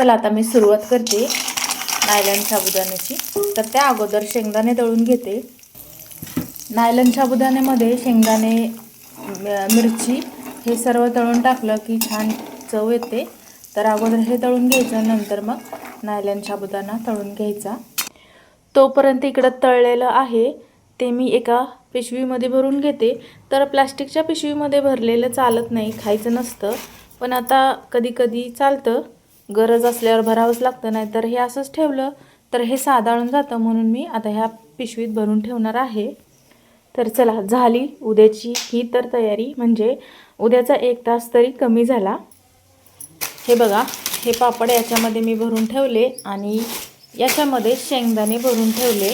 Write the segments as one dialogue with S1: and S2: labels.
S1: चला आता मी सुरुवात करते नायलन साबुदाण्याची. तर त्या अगोदर शेंगदाणे तळून घेते. नायलन साबुदाण्यामध्ये शेंगदाणे मिरची हे सर्व तळून टाकलं की छान चव येते. तर अगोदर हे तळून घ्यायचं नंतर मग नायलन साबुदाणा तळून घ्यायचा. तोपर्यंत इकडं तळलेलं आहे ते मी एका पिशवीमध्ये भरून घेते. तर प्लास्टिकच्या पिशवीमध्ये भरलेलं चालत नाही खायचं नसतं. पण आता कधी कधी चालतं. गरज असल्यावर भरावंच लागतं नाही तर हे असंच ठेवलं तर हे साधाळून जातं म्हणून मी आता ह्या पिशवीत भरून ठेवणार आहे. तर चला झाली उद्याची ही तर तयारी. म्हणजे उद्याचा एक तास तरी कमी झाला. हे बघा हे पापड याच्यामध्ये मी भरून ठेवले आणि याच्यामध्ये शेंगदाणे भरून ठेवले.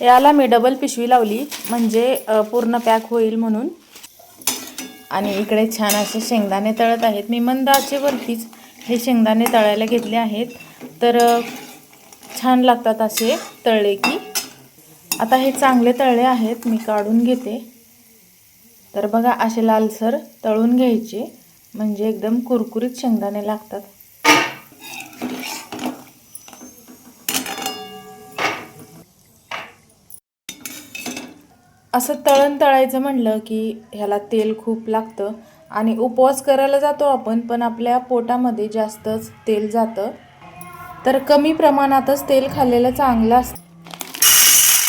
S1: याला मी डबल पिशवी लावली म्हणजे पूर्ण पॅक होईल म्हणून. आणि इकडे छान असे शेंगदाणे तळत आहेत. मी मंद आचेवरतीच हे शेंगदाणे तळायला घेतले आहेत. तर छान लागतात असे तळले की. आता हे चांगले तळले आहेत. मी काढून घेते. तर बघा असे लालसर तळून घ्यायचे. म्हणजे एकदम कुरकुरीत शेंगदाणे लागतात. असं तळण तळायचं म्हणलं की ह्याला तेल खूप लागतं आणि उपवास करायला जातो आपण पण आपल्या पोटामध्ये जास्तच तेल जातं. तर कमी प्रमाणातच तेल खाल्लेलं चांगलं असतं.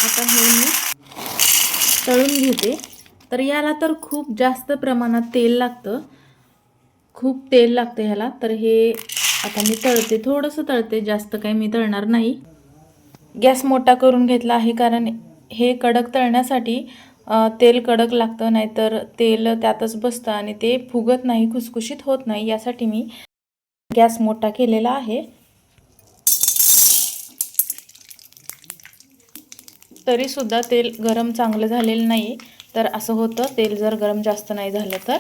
S1: आता हे मी तळून घेते. तर याला तर खूप जास्त प्रमाणात तेल लागतं. खूप तेल लागतं ह्याला. तर हे आता मी तळते. थोडंसं तळते. जास्त काही मी तळणार नाही. गॅस मोठा करून घेतला आहे कारण हे कडक तळण्यासाठी तेल कडक लागतं नाहीतर तेल त्यातच बसतं आणि ते फुगत नाही खुसखुशीत होत नाही यासाठी मी गॅस मोठा केलेला आहे. तरीसुद्धा तेल गरम चांगलं झालेलं नाही तर असं होतं तेल जर गरम जास्त नाही झालं तर.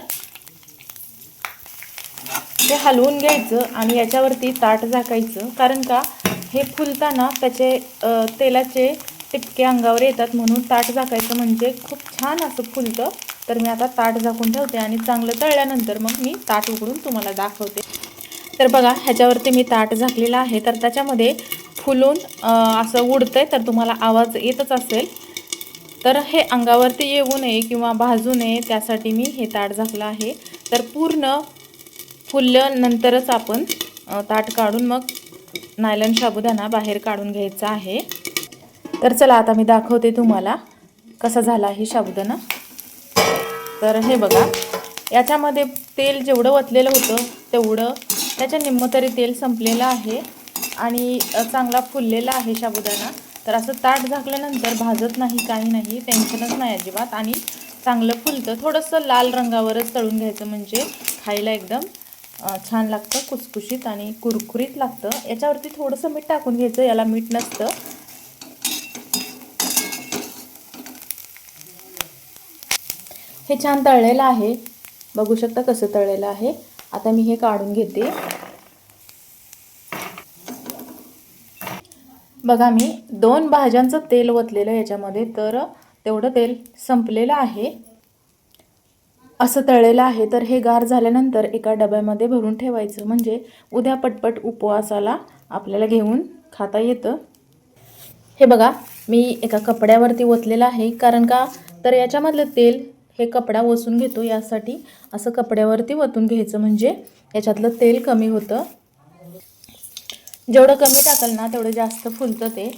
S1: ते हलवून घ्यायचं आणि याच्यावरती ताट झाकायचं कारण का हे फुलताना त्याचे तेलाचे टिपके अंगावर येतात म्हणून ताट झाकायचं म्हणजे खूप छान असं फुलतं. तर मी आता ताट झाकून ठेवते आणि चांगलं तळल्यानंतर मग मी ताट उघडून तुम्हाला दाखवते. तर बघा ह्याच्यावरती मी ताट झाकलेलं आहे. तर त्याच्यामध्ये फुलून असं उडतं आहे तर तुम्हाला आवाज येतच असेल. तर हे अंगावरती येऊ नये किंवा भाजू नये त्यासाठी मी हे ताट झाकलं आहे. तर पूर्ण फुलल्यानंतरच आपण ताट काढून मग नायलन साबुदाणा बाहेर काढून घ्यायचा आहे. तर चला आता मी दाखवते तुम्हाला कसा झाला आहे साबुदाणा. तर हे बघा याच्यामध्ये तेल जेवढं वतलेलं होतं तेवढं त्याच्या निम्म तरी तेल संपलेलं आहे आणि चांगला फुललेला आहे साबुदाणा. तर असं ताट झाकल्यानंतर भाजत नाही काही नाही टेन्शनच नाही अजिबात आणि चांगलं फुलतं. थोडंसं लाल रंगावरच तळून घ्यायचं म्हणजे खायला एकदम छान लागतं कुसकुशीत आणि कुरकुरीत लागतं. याच्यावरती थोडंसं मीठ टाकून घ्यायचं याला मीठ नसतं. हे छान तळलेलं आहे. बघू शकता कसं तळलेलं आहे. आता मी हे काढून घेते. बघा मी दोन भाज्यांचं तेल ओतलेलं याच्यामध्ये तर तेवढं तेल संपलेलं आहे. असं तळलेलं आहे तर हे गार झाल्यानंतर एका डब्यामध्ये भरून ठेवायचं. म्हणजे उद्या पटपट उपवासाला आपल्याला घेऊन खाता येतं. हे बघा मी एका कपड्यावरती ओतलेलं आहे. कारण का? तर याच्यामधलं तेल हे कपडा ओसून घेतो यासाठी. असं कपड्यावरती ओतून घ्यायचं म्हणजे याच्यातलं तेल कमी होतं. जेवढं कमी टाकल ना तेवढं जास्त फुलतं ते.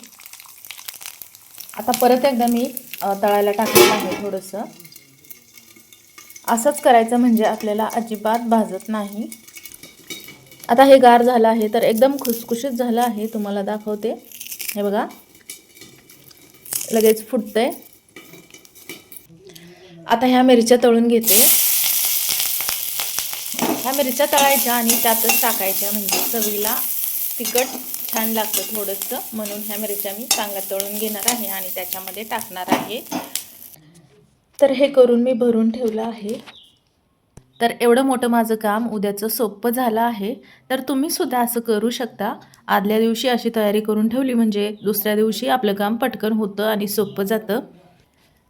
S1: आता परत एकदा मी तळायला टाकलेलं आहे थोडंसं. असंच करायचं म्हणजे आपल्याला अजिबात भाजत नाही. आता हे गार झालं आहे तर एकदम खुसखुशीत झालं आहे. तुम्हाला दाखवते. हे बघा. लगेच फुटतंय. आता ह्या मिरच्या तळून घेते. ह्या मिरच्या तळायच्या आणि त्यातच टाकायच्या म्हणजे चवीला तिखट छान लागतं थोडंसं. म्हणून ह्या मिरच्या मी चांगल्या तळून घेणार आहे आणि त्याच्यामध्ये टाकणार आहे. तर हे करून मी भरून ठेवलं आहे. तर एवढं मोठं माझं काम उद्याचं सोपं झालं आहे. तर तुम्ही सुद्धा असं करू शकता. आदल्या दिवशी अशी तयारी करून ठेवली म्हणजे दुसऱ्या दिवशी आपलं काम पटकन होतं आणि सोपं जातं.